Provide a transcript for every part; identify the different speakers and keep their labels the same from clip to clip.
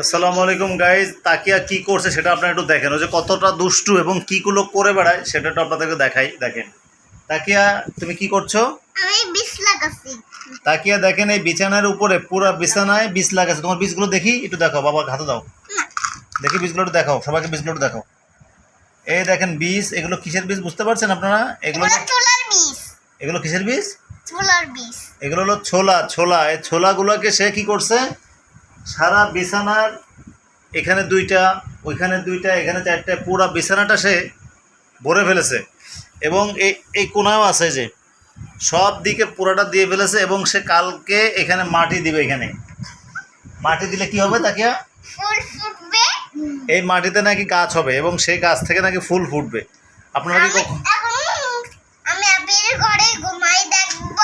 Speaker 1: আসসালামু আলাইকুম গাইজ তাকিয়া কি করছে সেটা আপনারা একটু দেখেন। ওই যে কতটা দুষ্টু এবং কীগুলো করে বেড়ায় সেটা একটু আপনাদেরকে দেখাই দেখেন। তাকিয়া তুমি কি করছ?
Speaker 2: বিষ
Speaker 1: তাকিয়া দেখেন এই বিছানার উপরে পুরো বিছানায় বীজ লাগাচ্ছে। তোমার বীজগুলো দেখি একটু দেখাও। বাবার হাতে দাও। দেখি বীজগুলো একটু দেখাও। সবাইকে বীজগুলো একটু দেখাও। এই দেখেন বীজ এগুলো কিসের বীজ বুঝতে পারছেন আপনারা? এগুলো
Speaker 2: এগুলো ছোলার বিষ।
Speaker 1: এগুলো কিসের বীজ
Speaker 2: ছোলার বিষ।
Speaker 1: এগুলো হলো ছোলা ছোলা। এই ছোলাগুলোকে সে কি করছে? সারা বিছানার এখানে দুইটা ওইখানে দুইটা এখানে চারটা পুরা বিছানাটা সে ভরে ফেলেছে। এবং এই এই কোনাও আছে যে সব দিকে পুরোটা দিয়ে ফেলেছে এবং সে কালকে এখানে মাটি দিবে এখানে। মাটি দিলে কি হবে তাকে এই মাটিতে নাকি গাছ হবে এবং সেই গাছ থেকে নাকি ফুল ফুটবে। আপনারা কি
Speaker 2: আমি ঘরে ঘুমাই দেখব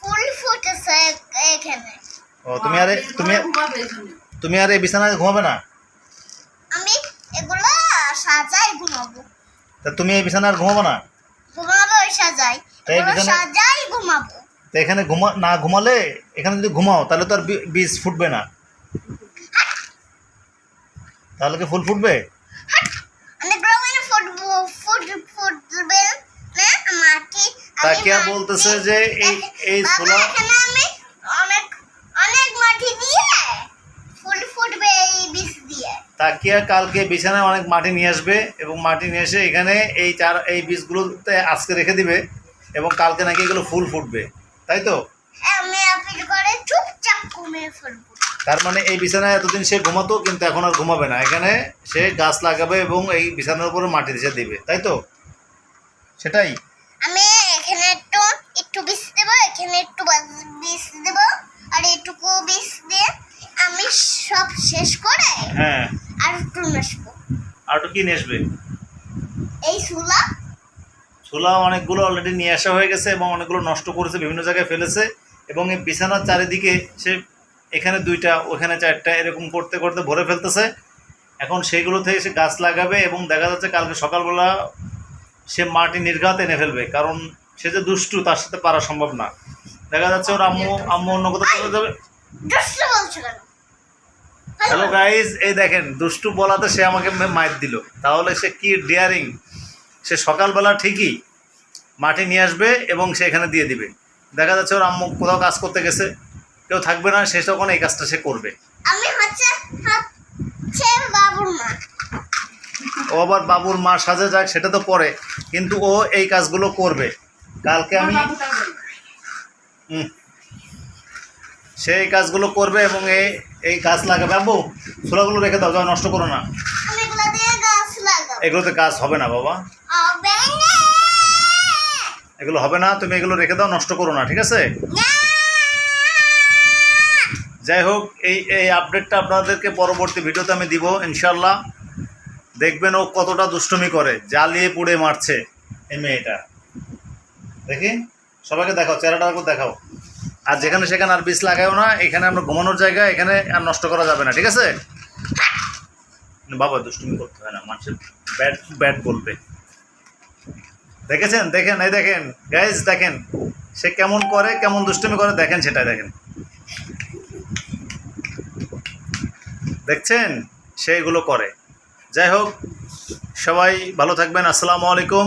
Speaker 2: ফুল ফুটেছে এখানে।
Speaker 1: ও তুমি আরে তুমি তুমি আর এই বিছানায় ঘুমাবে না?
Speaker 2: আমি এগুলো সাজাই ঘুমাবো।
Speaker 1: তা তুমি এই বিছানায় আর ঘুমাবে না?
Speaker 2: ঘুমাবো ওই সাজাই।
Speaker 1: তাই
Speaker 2: সাজাই ঘুমাবো।
Speaker 1: তো এখানে ঘুমা না ঘুমালে এখানে যদি ঘুমাও তাহলে তো আর বীজ ফুটবে না। তাহলে কি ফুল ফুটবে?
Speaker 2: মানে ফুটবো ফুট ফুটবে না মাটি আমি
Speaker 1: তাকিয়া বলতেছে যে এই এই
Speaker 2: বাবা,
Speaker 1: ছোলা
Speaker 2: এখানে আমি অনেক অনেক মাটি দিয়ে ফুল ফুটবে এই বীজ দিয়ে
Speaker 1: তাকিয়া কালকে বিছানায় অনেক মাটি নিয়ে আসবে এবং মাটি নিয়ে এসে এখানে এই চার এই বীজগুলোতে আজকে রেখে দিবে এবং কালকে নাকি এগুলো ফুল ফুটবে। তাই তো? তার মানে এই বিছানায় এতদিন সে ঘুমাতো কিন্তু এখন আর ঘুমাবে না। এখানে সে গাছ লাগাবে এবং এই বিছানার উপরে মাটি দিয়ে দিবে। তাই তো? সেটাই।
Speaker 2: আমি এখানে একটু একটু বীজ দেবো এখানে একটু বীজ দেবো আর এটুকু বীজ দিয়ে আমি সব শেষ করে
Speaker 1: হ্যাঁ।
Speaker 2: আর একটু নেসবো
Speaker 1: আর একটু কি
Speaker 2: এই
Speaker 1: অনেকগুলো অলরেডি নিয়ে আসা হয়ে গেছে এবং অনেকগুলো নষ্ট করেছে বিভিন্ন জায়গায় ফেলেছে এবং এই বিছানার চারিদিকে সে এখানে দুইটা ওখানে চারটা এরকম করতে করতে ভরে ফেলতেছে। এখন সেইগুলো থেকে সে গাছ লাগাবে এবং দেখা যাচ্ছে কালকে সকালবেলা সে মাটি নির্ঘাত এনে ফেলবে কারণ সে যে দুষ্টু তার সাথে পারা সম্ভব না। দেখা যাচ্ছে ওর আম্মু আম্মু অন্য কোথাও চলে যাবে।
Speaker 2: দুষ্ট বলছো কেন?
Speaker 1: হ্যালো গাইজ এই দেখেন দুষ্টু বলাতে সে আমাকে মাইর দিল। তাহলে সে কি ডেয়ারিং সে সকালবেলা ঠিকই মাটি নিয়ে আসবে এবং সে এখানে দিয়ে দিবে। দেখা যাচ্ছে ওর আম্মু কোথাও কাজ করতে গেছে। কেউ থাকবে না সে তখন এই কাজটা সে করবে।
Speaker 2: আমি হচ্ছে বাবুর মা।
Speaker 1: ও আবার বাবুর মা সাজে যাক সেটা তো পরে। কিন্তু ও এই কাজগুলো করবে। কালকে আমি হুম। সে এই কাজগুলো করবে এবং এই এই গাছ লাগাবে আব্বু? ছোলাগুলো রেখে দাও যাও নষ্ট করো না।
Speaker 2: গাছ
Speaker 1: এগুলোতে কাজ হবে না বাবা। এগুলো হবে না তুমি এগুলো রেখে দাও নষ্ট করো না ঠিক আছে? যাই হোক এই এই আপডেটটা আপনাদেরকে পরবর্তী ভিডিওতে আমি দিব ইনশাল্লাহ দেখবেন ও কতটা দুষ্টুমি করে জ্বালিয়ে পুড়ে মারছে এই মেয়েটা। দেখি সবাইকে দেখাও চেহারাটা একটু দেখাও। আর যেখানে সেখানে আর বিষ লাগাও না, এখানে আমরা ঘুমানোর জায়গা, এখানে আর নষ্ট করা যাবে না, ঠিক আছে? বাবা, দুষ্টুমি করতে হয় না, মানুষের ব্যাড ব্যাড বলবে। দেখেছেন? দেখেন, এই দেখেন গাইজ দেখেন, সে কেমন করে, কেমন দুষ্টুমি করে, দেখেন সেটা দেখেন। দেখছেন? সে এগুলো করে। যাই হোক, সবাই ভালো থাকবেন, আসসালামু আলাইকুম।